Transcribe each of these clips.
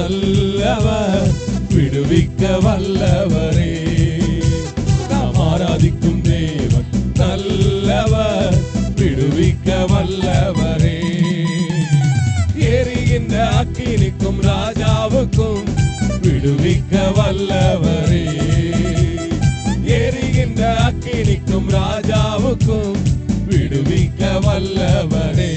நல்லவர் விடுவிக்க வல்லவரே. நாம் ஆராதிக்கும் தேவன் நல்லவர் விடுவிக்க வல்லவரே. எரிகின்ற அக்கினிக்கும் ராஜாவுக்கும் விடுவிக்க வல்லவரே. எரிகின்ற அக்கினிக்கும் ராஜாவுக்கும் விடுவிக்க வல்லவரே.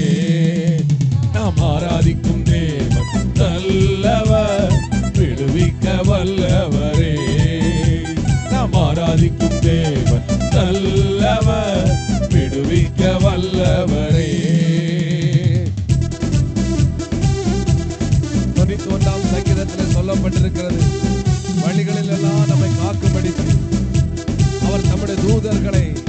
தூதர்களை.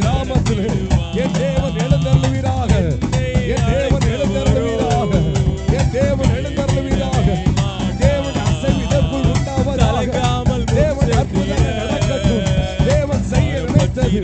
கிராமத்தில் என் தேவன் எழுந்தருளுவீராக. என் தேவன் எழுந்தருளுவீராக. என் தேவன் எழுந்தருளுவீராக. தேவன் அசைவு இதற்குள் உண்டாவதாக தேவன் அற்புதங்கள் நடக்கட்டும். தேவன் செய்ய நினைத்தது.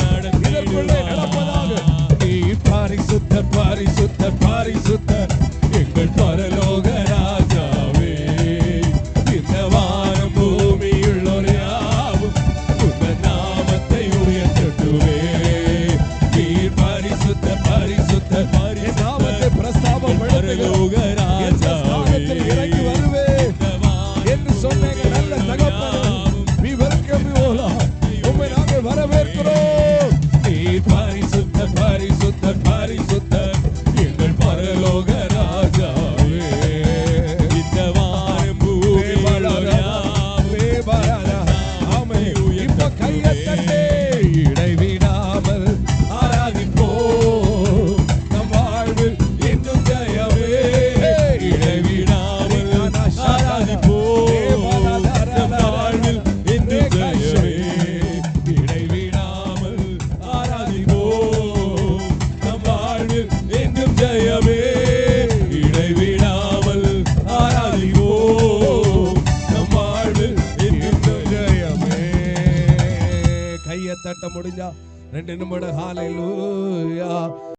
முடிஞ்சா ரெண்டு நிமிடம் ஹalleluya